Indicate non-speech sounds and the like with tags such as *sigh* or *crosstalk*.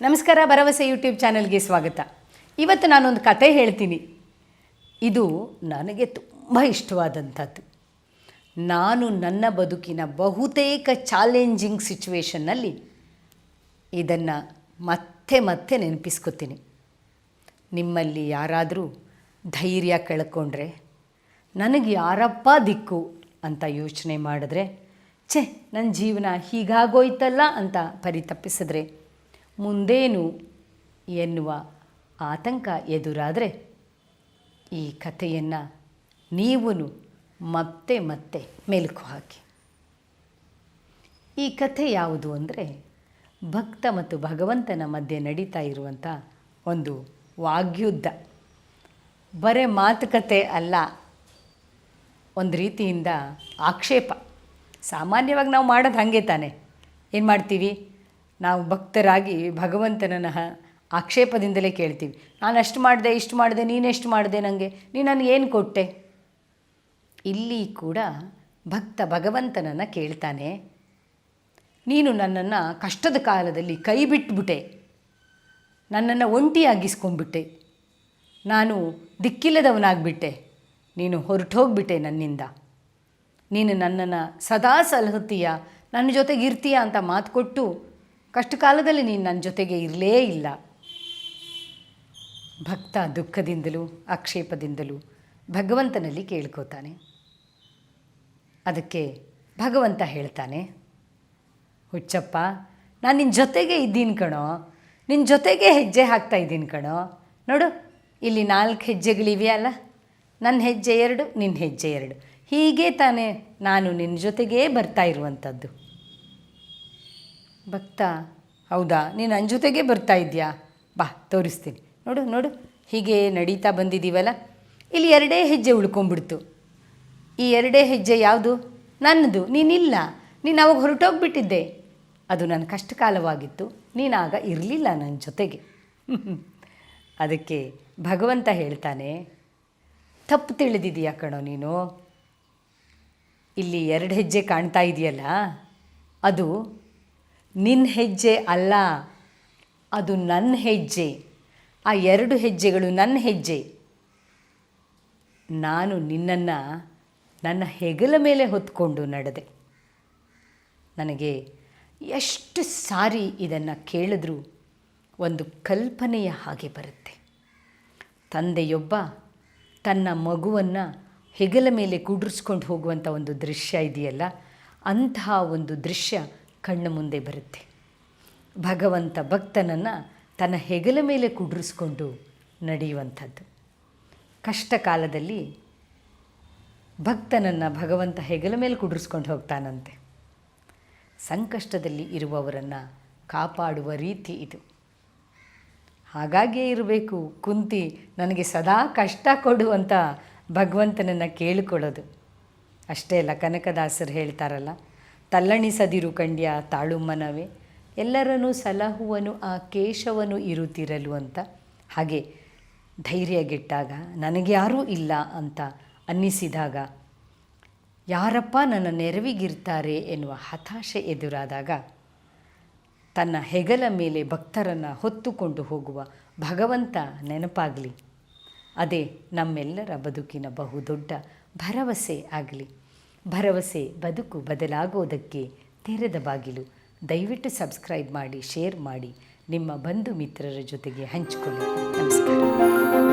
ನಮಸ್ಕಾರ, ಭರವಸೆ ಯೂಟ್ಯೂಬ್ ಚಾನಲ್ಗೆ ಸ್ವಾಗತ. ಇವತ್ತು ನಾನೊಂದು ಕತೆ ಹೇಳ್ತೀನಿ. ಇದು ನನಗೆ ತುಂಬ ಇಷ್ಟವಾದಂಥದ್ದು. ನಾನು ನನ್ನ ಬದುಕಿನ ಬಹುತೇಕ ಚಾಲೆಂಜಿಂಗ್ ಸಿಚುವೇಷನ್ನಲ್ಲಿ ಇದನ್ನು ಮತ್ತೆ ಮತ್ತೆ ನೆನಪಿಸ್ಕೊತೀನಿ. ನಿಮ್ಮಲ್ಲಿ ಯಾರಾದರೂ ಧೈರ್ಯ ಕಳ್ಕೊಂಡ್ರೆ, ನನಗೆ ಯಾರಪ್ಪ ದಿಕ್ಕು ಅಂತ ಯೋಚನೆ ಮಾಡಿದ್ರೆ, ಛೆ ನನ್ನ ಜೀವನ ಹೀಗಾಗೋಯ್ತಲ್ಲ ಅಂತ ಪರಿತಪ್ಪಿಸಿದ್ರೆ ಮುಂದೇನು ಎನ್ನುವ ಆತಂಕ ಎದುರಾದರೆ ಈ ಕಥೆಯನ್ನು ನೀವು ಮತ್ತೆ ಮತ್ತೆ ಮೆಲುಕು ಹಾಕಿ. ಈ ಕಥೆ ಯಾವುದು ಅಂದರೆ ಭಕ್ತ ಮತ್ತು ಭಗವಂತನ ಮಧ್ಯೆ ನಡೀತಾ ಇರುವಂಥ ಒಂದು ವಾಗ್ಯುದ್ಧ. ಬರೇ ಮಾತುಕತೆ ಅಲ್ಲ, ಒಂದು ರೀತಿಯಿಂದ ಆಕ್ಷೇಪ. ಸಾಮಾನ್ಯವಾಗಿ ನಾವು ಮಾಡೋದು ಹಾಗೆ ತಾನೆ. ಏನು ಮಾಡ್ತೀವಿ? ನಾವು ಭಕ್ತರಾಗಿ ಭಗವಂತನನ್ನ ಆಕ್ಷೇಪದಿಂದಲೇ ಕೇಳ್ತೀವಿ. ನಾನು ಅಷ್ಟು ಮಾಡಿದೆ, ಇಷ್ಟು ಮಾಡಿದೆ ನೀನೆಷ್ಟು ಮಾಡಿದೆ ನನಗೆ ನೀ ನನಗೆ ಏನು ಕೊಟ್ಟೆ? ಇಲ್ಲಿ ಕೂಡ ಭಕ್ತ ಭಗವಂತನನ್ನು ಕೇಳ್ತಾನೆ. ನೀನು ನನ್ನನ್ನು ಕಷ್ಟದ ಕಾಲದಲ್ಲಿ ಕೈ ಬಿಟ್ಬಿಟ್ಟೆ ನನ್ನನ್ನು ಒಂಟಿಯಾಗಿಸ್ಕೊಂಡ್ಬಿಟ್ಟೆ. ನಾನು ದಿಕ್ಕಿಲ್ಲದವನಾಗ್ಬಿಟ್ಟೆ. ನೀನು ಹೊರಟೋಗ್ಬಿಟ್ಟೆ ನನ್ನಿಂದ. ನೀನು ನನ್ನನ್ನು ಸದಾ ಸಲಹುತ್ತೀಯ? ನನ್ನ ಜೊತೆಗೆ ಇರ್ತೀಯ ಅಂತ ಮಾತು ಕೊಟ್ಟು ಕಷ್ಟ ಕಾಲದಲ್ಲಿ ನೀನು ನನ್ನ ಜೊತೆಗೆ ಇರಲೇ ಇಲ್ಲ. ಭಕ್ತ ದುಃಖದಿಂದಲೂ ಆಕ್ಷೇಪದಿಂದಲೂ ಭಗವಂತನಲ್ಲಿ ಕೇಳ್ಕೋತಾನೆ. ಅದಕ್ಕೆ ಭಗವಂತ ಹೇಳ್ತಾನೆ, ಹುಚ್ಚಪ್ಪ, ನಾನು ನಿನ್ನ ಜೊತೆಗೆ ಇದ್ದೀನಿ ಕಣೋ ನಿನ್ನ ಜೊತೆಗೆ ಹೆಜ್ಜೆ ಹಾಕ್ತಾ ಇದ್ದೀನಿ ಕಣೋ. ನೋಡು, ಇಲ್ಲಿ ನಾಲ್ಕು ಹೆಜ್ಜೆಗಳಿವೆಯಲ್ಲ ನನ್ನ ಹೆಜ್ಜೆ ಎರಡು ನಿನ್ನ ಹೆಜ್ಜೆ ಎರಡು. ಹೀಗೆ ತಾನೇ ನಾನು ನಿನ್ನ ಜೊತೆಗೇ ಬರ್ತಾ ಇರುವಂಥದ್ದು ಭಕ್ತ? ಹೌದಾ? ನೀನು ನನ್ನ ಜೊತೆಗೆ ಬರ್ತಾ ಇದೆಯಾ? ಬಾ, ತೋರಿಸ್ತೀನಿ. ನೋಡು ನೋಡು. ಹೀಗೆ ನಡೀತಾ ಬಂದಿದ್ದೀವಲ್ಲ ಇಲ್ಲಿ ಎರಡೇ ಹೆಜ್ಜೆ ಉಳ್ಕೊಂಡ್ಬಿಡ್ತು. ಈ ಎರಡೇ ಹೆಜ್ಜೆ ಯಾವುದು? ನನ್ನದು, ನೀನಿಲ್ಲ. ನೀನು ಅವಾಗ ಹೊರಟೋಗ್ಬಿಟ್ಟಿದ್ದೆ. ಅದು ನನ್ನ ಕಷ್ಟಕಾಲವಾಗಿತ್ತು. ನೀನಾಗ ಇರಲಿಲ್ಲ ನನ್ನ ಜೊತೆಗೆ. *laughs* ಅದಕ್ಕೆ ಭಗವಂತ ಹೇಳ್ತಾನೆ, ತಪ್ಪು ತಿಳಿದಿದೀಯ ಕಣೋ ನೀನು? ಇಲ್ಲಿ ಎರಡು ಹೆಜ್ಜೆ ಕಾಣ್ತಾ ಇದೆಯಲ್ಲ? ಅದು ನಿನ್ನ ಹೆಜ್ಜೆ ಅಲ್ಲ. ಅದು ನನ್ನ ಹೆಜ್ಜೆ. ಆ ಎರಡು ಹೆಜ್ಜೆಗಳು ನನ್ನ ಹೆಜ್ಜೆ. ನಾನು ನಿನ್ನನ್ನು ನನ್ನ ಹೆಗಲ ಮೇಲೆ ಹೊತ್ಕೊಂಡು ನಡೆದೆ. ನನಗೆ ಎಷ್ಟು ಸಾರಿ ಇದನ್ನು ಕೇಳಿದ್ರೂ ಒಂದು ಕಲ್ಪನೆಯ ಹಾಗೆ ಬರುತ್ತೆ. ತಂದೆಯೊಬ್ಬ ತನ್ನ ಮಗುವನ್ನು ಹೆಗಲ ಮೇಲೆ ಕುಡ್ರಿಸ್ಕೊಂಡು ಹೋಗುವಂಥ ಒಂದು ದೃಶ್ಯ ಇದೆಯಲ್ಲ, ಅಂತಹ ಒಂದು ದೃಶ್ಯ ಕಣ್ಣು ಮುಂದೆ ಬರುತ್ತೆ. ಭಗವಂತ ಭಕ್ತನನ್ನು ತನ್ನ ಹೆಗಲ ಮೇಲೆ ಕುಡ್ರಿಸ್ಕೊಂಡು ನಡೆಯುವಂಥದ್ದು. ಕಷ್ಟ ಕಾಲದಲ್ಲಿ ಭಕ್ತನನ್ನು ಭಗವಂತ ಹೆಗಲ ಮೇಲೆ ಕುಡ್ರಿಸ್ಕೊಂಡು ಹೋಗ್ತಾನಂತೆ. ಸಂಕಷ್ಟದಲ್ಲಿ ಇರುವವರನ್ನು ಕಾಪಾಡುವ ರೀತಿ ಇದು. ಹಾಗಾಗಿಯೇ ಇರಬೇಕು, ಕುಂತಿ ನನಗೆ ಸದಾ ಕಷ್ಟ ಕೊಡುವಂಥ ಭಗವಂತನನ್ನು ಕೇಳಿಕೊಳ್ಳೋದು. ಅಷ್ಟೇ ಅಲ್ಲ, ಕನಕದಾಸರು ಹೇಳ್ತಾರಲ್ಲ ತಲ್ಲಣಿಸದಿರು ಕಂಡ್ಯ ತಾಳುಮ್ಮನವೇ ಎಲ್ಲರನ್ನೂ ಸಲಹುವನು, ಆ ಕೇಶವನು ಇರುತ್ತಿರಲು ಅಂತ. ಹಾಗೆ ಧೈರ್ಯಗೆಟ್ಟಾಗ, ನನಗೆ ಯಾರೂ ಇಲ್ಲ ಅಂತ ಅನ್ನಿಸಿದಾಗ, ಯಾರಪ್ಪ ನನ್ನ ನೆರವಿಗಿರ್ತಾರೆ ಎನ್ನುವ ಹತಾಶೆ ಎದುರಾದಾಗ, ತನ್ನ ಹೆಗಲ ಮೇಲೆ ಭಕ್ತರನ್ನು ಹೊತ್ತುಕೊಂಡು ಹೋಗುವ ಭಗವಂತ ನೆನಪಾಗಲಿ. ಅದೇ ನಮ್ಮೆಲ್ಲರ ಬದುಕಿನ ಬಹುದೊಡ್ಡ ಭರವಸೆ ಆಗಲಿ. ಭರವಸೆ, ಬದುಕು ಬದಲಾಗೋದಕ್ಕೆ ತೆರೆದ ಬಾಗಿಲು. ದಯವಿಟ್ಟು ಸಬ್ಸ್ಕ್ರೈಬ್ ಮಾಡಿ, ಶೇರ್ ಮಾಡಿ. ನಿಮ್ಮ ಬಂಧು ಮಿತ್ರರ ಜೊತೆಗೆ ಹಂಚಿಕೊಳ್ಳಿ. ನಮಸ್ಕಾರ.